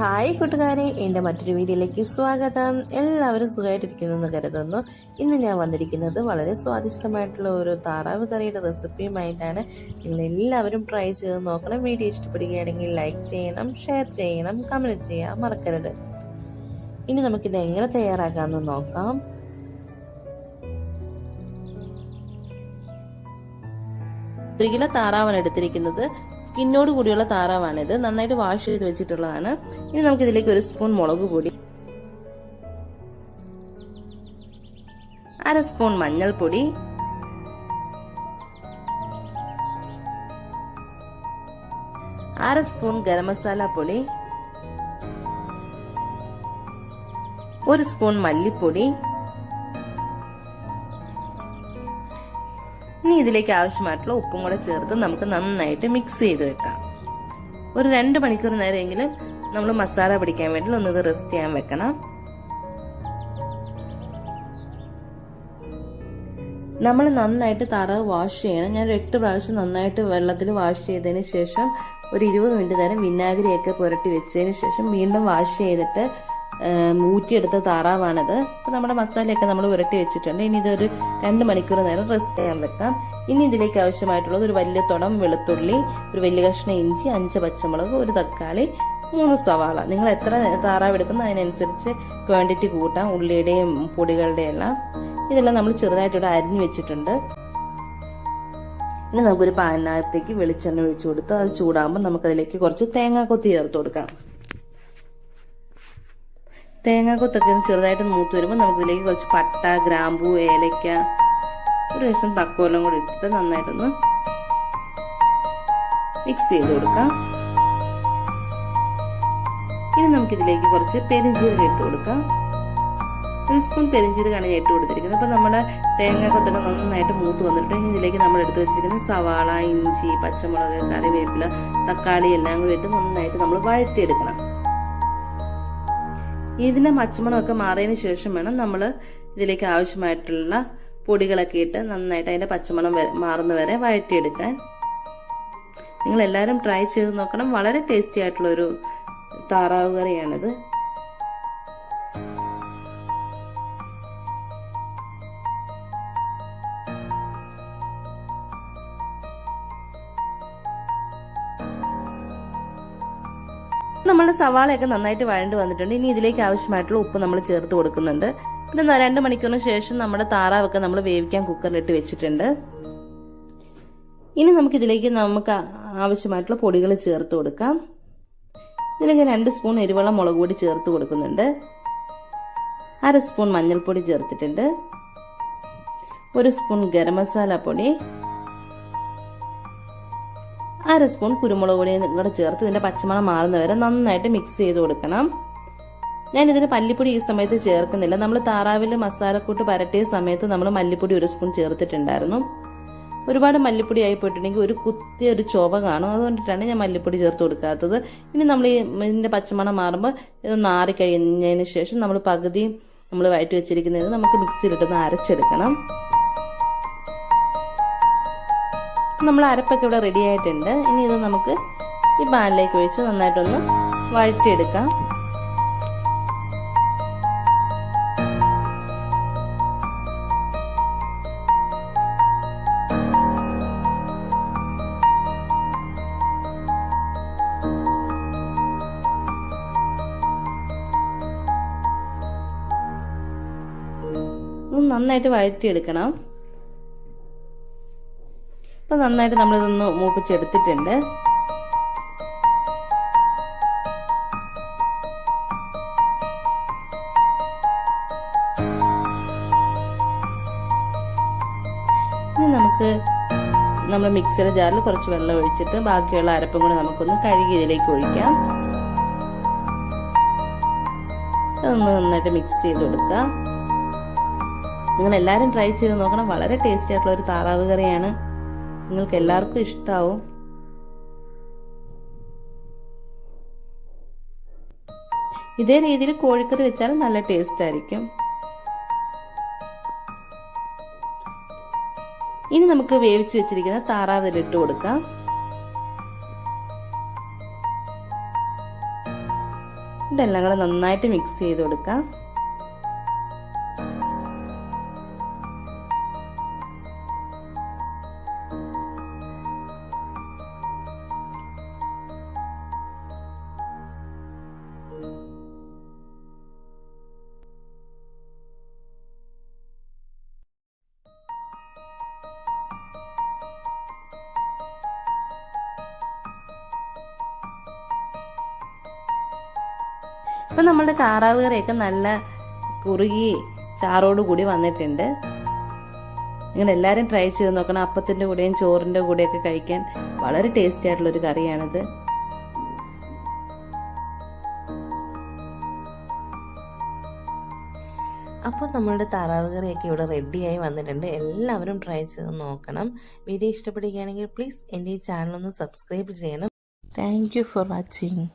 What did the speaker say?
Hi കൂട്ടുകാരെ എന്റെ മറ്റൊരു വീഡിയോയിലേക്ക് സ്വാഗതം. എല്ലാവരും സുഖമായിട്ടിരിക്കുന്നു എന്ന് കരുതുന്നു. ഇന്ന് ഞാൻ വന്നിരിക്കുന്നത് വളരെ സ്വാദിഷ്ടമായിട്ടുള്ള ഒരു താറാവ് കറിയുടെ റെസിപ്പിയുമായിട്ടാണ്. നിങ്ങൾ എല്ലാവരും ട്രൈ ചെയ്ത് നോക്കണം. വീഡിയോ ഇഷ്ടപ്പെടുകയാണെങ്കിൽ ലൈക്ക് ചെയ്യണം ഷെയർ ചെയ്യണം കമന്റ് ചെയ്യാൻ മറക്കരുത്. ഇനി നമുക്കിത് എങ്ങനെ തയ്യാറാക്കാമെന്ന് നോക്കാം. ഒരു താറാവാണ് എടുത്തിരിക്കുന്നത്. സ്കിന്നോട് കൂടിയുള്ള താറാവാണിത്. നന്നായിട്ട് വാഷ് ചെയ്ത് വെച്ചിട്ടുള്ളതാണ്. ഇനി നമുക്ക് ഇതിലേക്ക് ഒരു സ്പൂൺ മുളക് പൊടി അര സ്പൂൺ മഞ്ഞൾപ്പൊടി അര സ്പൂൺ ഗരം മസാല പൊടി ഒരു സ്പൂൺ മല്ലിപ്പൊടി ഇതിലേക്ക് ആവശ്യമായിട്ടുള്ള ഉപ്പും കൂടെ ചേർത്ത് നമുക്ക് നന്നായിട്ട് മിക്സ് ചെയ്ത് വെക്കാം. ഒരു രണ്ട് മണിക്കൂർ നേരമെങ്കിലും നമ്മൾ മസാല പിടിക്കാൻ വേണ്ടി ഒന്നിത് റെസ്റ്റ് ചെയ്യാൻ വെക്കണം. നമ്മൾ നന്നായിട്ട് തറ വാഷ് ചെയ്യണം. ഞാൻ എട്ട് പ്രാവശ്യം നന്നായിട്ട് വെള്ളത്തിൽ വാഷ് ചെയ്തതിന് ശേഷം ഒരു ഇരുപത് മിനിറ്റ് നേരം വിനാഗിരിയൊക്കെ പുരട്ടി വെച്ചതിന് ശേഷം വീണ്ടും വാഷ് ചെയ്തിട്ട് ഊറ്റിയെടുത്ത താറാവാണിത്. അപ്പോൾ നമ്മുടെ മസാലയൊക്കെ നമ്മൾ ഉരട്ടി വെച്ചിട്ടുണ്ട്. ഇനി ഇതൊരു രണ്ട് മണിക്കൂർ നേരം റെസ്റ്റ് ചെയ്യാൻ വെക്കാം. ഇനി ഇതിലേക്ക് ആവശ്യമായിട്ടുള്ളത് ഒരു വലിയ തുടം വെളുത്തുള്ളി ഒരു വലിയ കഷ്ണം ഇഞ്ചി അഞ്ച് പച്ചമുളക് ഒരു തക്കാളി മൂന്ന് സവാള. നിങ്ങൾ എത്ര താറാവ് എടുക്കുന്ന അതിനനുസരിച്ച് ക്വാണ്ടിറ്റി കൂട്ടാം ഉള്ളിയുടെയും പൊടികളുടെയും എല്ലാം. ഇതെല്ലാം നമ്മൾ ചെറുതായിട്ട് ഇവിടെ അരിഞ്ഞു വെച്ചിട്ടുണ്ട്. ഇനി നമുക്കൊരു പാനിനകത്തേക്ക് വെളിച്ചെണ്ണ ഒഴിച്ചു കൊടുത്ത് അത് ചൂടാകുമ്പോൾ നമുക്കതിലേക്ക് കുറച്ച് തേങ്ങാക്കൊത്തി ചേർത്ത് കൊടുക്കാം. തേങ്ങാക്കൊത്തൊക്കെ ചെറുതായിട്ട് മൂത്ത് വരുമ്പോൾ നമുക്കിതിലേക്ക് കുറച്ച് പട്ട ഗ്രാമ്പു ഏലയ്ക്ക ഒരു ലക്ഷം തക്കോലം കൂടി ഇട്ടിട്ട് നന്നായിട്ടൊന്ന് മിക്സ് ചെയ്ത് കൊടുക്കാം. ഇനി നമുക്കിതിലേക്ക് കുറച്ച് പെരിഞ്ചീരകം ഇട്ട് കൊടുക്കാം. ഒരു സ്പൂൺ പെരിഞ്ചീരകമാണ് ഞാൻ ഇട്ട് കൊടുത്തിരിക്കുന്നത്. അപ്പം നമ്മുടെ തേങ്ങാക്കൊത്തൊക്കെ നന്നായിട്ട് മൂത്ത് വന്നിട്ട് ഇനി ഇതിലേക്ക് നമ്മൾ എടുത്ത് വെച്ചിരിക്കുന്ന സവാള ഇഞ്ചി പച്ചമുളക് കറിവേപ്പില തക്കാളി എല്ലാം കൂടി ഇട്ട് നന്നായിട്ട് നമ്മൾ വഴറ്റിയെടുക്കണം. ഇതിന്റെ പച്ചമണമൊക്കെ മാറിയതിനു ശേഷം വേണം നമ്മൾ ഇതിലേക്ക് ആവശ്യമായിട്ടുള്ള പൊടികളൊക്കെ ഇട്ട് നന്നായിട്ട് അതിന്റെ പച്ചമണം മാറുന്ന വരെ വഴറ്റിയെടുക്കാൻ. നിങ്ങൾ എല്ലാവരും ട്രൈ ചെയ്ത് നോക്കണം. വളരെ ടേസ്റ്റി ആയിട്ടുള്ള ഒരു താറാവ് കറിയാണിത്. നമ്മുടെ സവാളയൊക്കെ നന്നായിട്ട് വഴണ്ട് വന്നിട്ടുണ്ട്. ഇനി ഇതിലേക്ക് ആവശ്യമായിട്ടുള്ള ഉപ്പ് നമ്മൾ ചേർത്ത് കൊടുക്കുന്നുണ്ട്. ഇത് രണ്ട് മണിക്കൂറിന് ശേഷം നമ്മുടെ താറാവൊക്കെ നമ്മൾ വേവിക്കാൻ കുക്കറിലിട്ട് വെച്ചിട്ടുണ്ട്. ഇനി നമുക്ക് ഇതിലേക്ക് നമുക്ക് ആവശ്യമായിട്ടുള്ള പൊടികൾ ചേർത്ത് കൊടുക്കാം. ഇതിലേക്ക് രണ്ട് സ്പൂൺ എരിവെള്ളം മുളക് പൊടി ചേർത്ത് കൊടുക്കുന്നുണ്ട്. അര സ്പൂൺ മഞ്ഞൾപ്പൊടി ചേർത്തിട്ടുണ്ട്. ഒരു സ്പൂൺ ഗരം മസാല പൊടി. അര സ്പൂൺ കുരുമുളക് പൊടിയും കൂടെ ചേർത്ത് ഇതിന്റെ പച്ചമണം മാറുന്നവരെ നന്നായിട്ട് മിക്സ് ചെയ്ത് കൊടുക്കണം. ഞാൻ ഇതിന് മല്ലിപ്പൊടി ഈ സമയത്ത് ചേർക്കുന്നില്ല. നമ്മൾ താറാവിൽ മസാലക്കൂട്ട് പരട്ടിയ സമയത്ത് നമ്മൾ മല്ലിപ്പൊടി ഒരു സ്പൂൺ ചേർത്തിട്ടുണ്ടായിരുന്നു. ഒരുപാട് മല്ലിപ്പൊടി ആയി പോയിട്ടുണ്ടെങ്കിൽ ഒരു കുത്തിയ ഒരു ചുവ കാണും. അതുകൊണ്ടിട്ടാണ് ഞാൻ മല്ലിപ്പൊടി ചേർത്ത് കൊടുക്കാത്തത്. ഇനി നമ്മൾ ഈ ഇതിന്റെ പച്ചമണം മാറുമ്പോൾ ഇത് നാറി കഴിഞ്ഞതിന് ശേഷം നമ്മൾ പകുതി നമ്മൾ വഴറ്റി വെച്ചിരിക്കുന്നത് നമുക്ക് മിക്സിയിലിട്ടൊന്ന് അരച്ചെടുക്കണം. നമ്മൾ അരപ്പൊക്കെ ഇവിടെ റെഡി ആയിട്ടുണ്ട്. ഇനി ഇത് നമുക്ക് ഈ പാനിലേക്ക് ഒഴിച്ച് നന്നായിട്ടൊന്ന് വഴറ്റിയെടുക്കാം. നന്നായിട്ട് വഴറ്റിയെടുക്കണം. അപ്പൊ നന്നായിട്ട് നമ്മളിതൊന്ന് മൂപ്പിച്ചെടുത്തിട്ടുണ്ട്. ഇനി നമുക്ക് നമ്മൾ മിക്സിയുടെ ജാറിൽ കുറച്ച് വെള്ളം ഒഴിച്ചിട്ട് ബാക്കിയുള്ള അരപ്പും കൂടെ നമുക്കൊന്ന് കഴുകി ഇതിലേക്ക് ഒഴിക്കാം. അതൊന്ന് നന്നായിട്ട് മിക്സ് ചെയ്ത് കൊടുക്കാം നിങ്ങൾ എല്ലാവരും ട്രൈ ചെയ്ത് നോക്കണം. വളരെ ടേസ്റ്റി ആയിട്ടുള്ള ഒരു താറാവ് കറിയാണ്. നിങ്ങൾക്ക് എല്ലാവർക്കും ഇഷ്ടാവും. ഇതേ രീതിയിൽ കോഴിക്കറി വെച്ചാൽ നല്ല ടേസ്റ്റ് ആയിരിക്കും. ഇനി നമുക്ക് വേവിച്ച് വെച്ചിരിക്കുന്ന താറാവ് ഇട്ട് കൊടുക്കാം. ഇതെല്ലാം കൂടെ നന്നായിട്ട് മിക്സ് ചെയ്ത് കൊടുക്കാം. ഇപ്പം നമ്മുടെ താറാവ് കറിയൊക്കെ നല്ല കുറുകി ചാറോട് കൂടി വന്നിട്ടുണ്ട്. നിങ്ങൾ എല്ലാവരും ട്രൈ ചെയ്ത് നോക്കണം. അപ്പത്തിന്റെ കൂടെയും ചോറിന്റെ കൂടെയൊക്കെ കഴിക്കാൻ വളരെ ടേസ്റ്റി ആയിട്ടുള്ള ഒരു കറിയാണിത്. അപ്പോൾ നമ്മളുടെ താറാവ് കറിയൊക്കെ ഇവിടെ റെഡിയായി വന്നിട്ടുണ്ട്. എല്ലാവരും ട്രൈ ചെയ്ത് നോക്കണം. വീഡിയോ ഇഷ്ടപ്പെടുകയാണെങ്കിൽ പ്ലീസ് എന്റെ ഈ ചാനൽ ഒന്ന് സബ്സ്ക്രൈബ് ചെയ്യണം. Thank you for watching